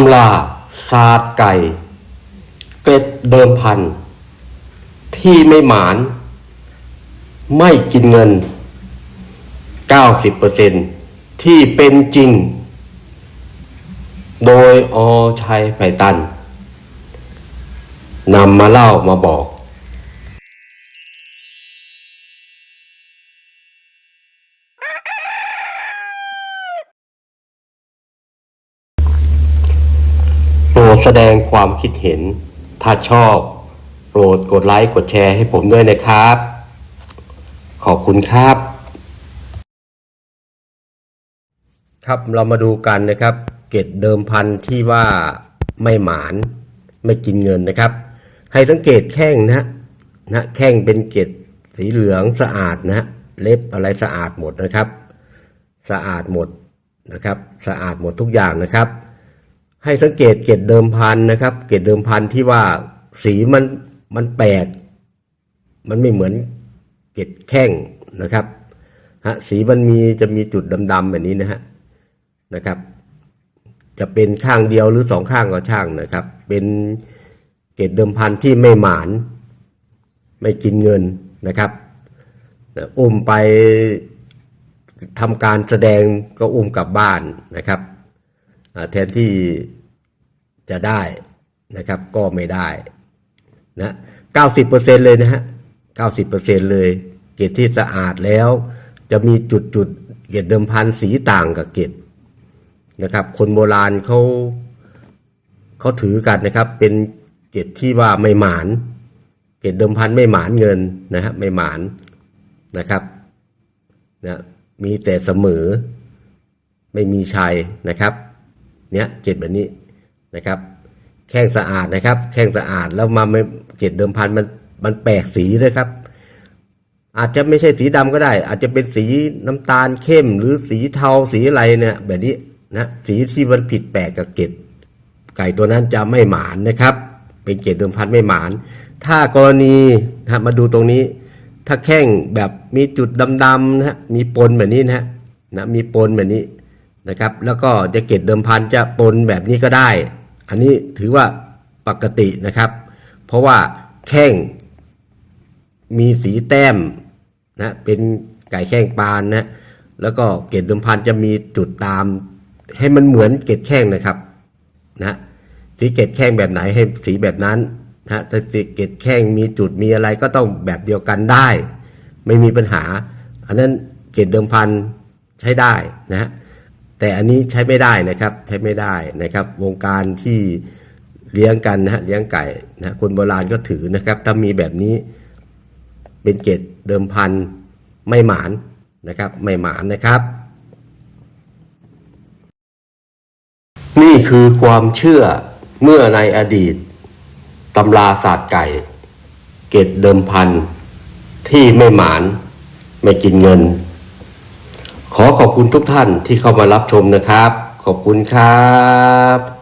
ำลาศาสตร์ไก่ เกล็ดเดิมพัน ที่ไม่หมาน ไม่กินเงิน 90%ที่เป็นจริง โดยอชัยไผ่ตันนำมาเล่ามาบอก แสดงความคิดเห็น ถ้าชอบโปรดกดไลค์กดแชร์ให้ผมด้วยนะครับ ขอบคุณครับ ครับเรามาดูกันนะครับ เกตเดิมพันที่ว่าไม่หมานไม่กินเงินนะครับ ให้สังเกตแข้งนะนะแข้งเป็นเกตสีเหลืองสะอาดนะเล็บอะไรสะอาดหมดนะครับ สะอาดหมดนะครับ สะอาดหมดทุกอย่างนะครับ ให้สังเกตเกตเดิมพันนะครับ เกตเดิมพันที่ว่าสีมันมันแปลก มันไม่เหมือนเกตแข้งนะครับฮะสีมันมีจะมีจุดดำๆแบบนี้นะฮะนะครับ จะเป็นข้างเดียวหรือสองข้างก็ช่างนะครับ เป็นเกตเดิมพันที่ไม่หมาน ไม่กินเงินนะครับอุ้มไปทำการแสดงก็อุ้มกลับบ้านนะครับ แทนที่จะได้นะครับ ก็ไม่ได้นะเก้าสิบเปอร์เซ็นเลยนะฮะเก้าสิบเปอร์เซ็นเลยเกล็ดที่สะอาดแล้ว จะมีจุดจุดเกล็ดเดิมพันสีต่างกับเกล็ดนะครับ คนโบราณเขาเขาถือกันนะครับ เป็นเกล็ดที่ว่าไม่หมานเกล็ดเดิมพันไม่หมานเงินนะฮะไม่หมานนะครับนะมีแต่เสมอไม่มีชัยนะครับ เนี้ยเกล็ดแบบนี้นะครับ แข้งสะอาดนะครับ แข้งสะอาดแล้วมาไม่เกล็ดเดิมพันมันมันแปลกสีเลยครับ อาจจะไม่ใช่สีดำก็ได้ อาจจะเป็นสีน้ำตาลเข้ม หรือสีเทาสีอะไรเนี่ยแบบนี้นะสีที่มันผิดแปลกกับเกล็ดไก่ตัวนั้นจะไม่หมานนะครับ เป็นเกล็ดเดิมพันไม่หมาน ถ้ากรณีนะมาดูตรงนี้ ถ้าแข้งแบบมีจุดดำๆนะฮะมีปนแบบนี้นะฮะนะมีปนแบบนี้ นะครับ แล้วก็จะเกตเดิมพันจะปนแบบนี้ก็ได้ อันนี้ถือว่าปกตินะครับ เพราะว่าแข้งมีสีแต้มนะเป็นไก่แข้งปานนะแล้วก็เกตเดิมพันจะมีจุดตาม ให้มันเหมือนเกตแข้งนะครับนะสีเกตแข้งแบบไหนให้สีแบบนั้นนะถ้าสีเกตแข้งมีจุดมีอะไรก็ต้องแบบเดียวกันได้ ไม่มีปัญหา อันนั้นเกตเดิมพันใช้ได้นะฮะ แต่อันนี้ใช้ไม่ได้นะครับใช้ไม่ได้นะครับ วงการที่เลี้ยงกันนะฮะเลี้ยงไก่นะคนโบราณก็ถือนะครับ ถ้ามีแบบนี้เป็นเกตเดิมพันไม่หมานนะครับ ไม่หมานนะครับ นี่คือความเชื่อเมื่อในอดีตตำราศาสตร์ไก่ เกตเดิมพันที่ไม่หมาน ไม่กินเงิน ขอขอบคุณทุกท่านที่เข้ามารับชมนะครับ ขอบคุณครับ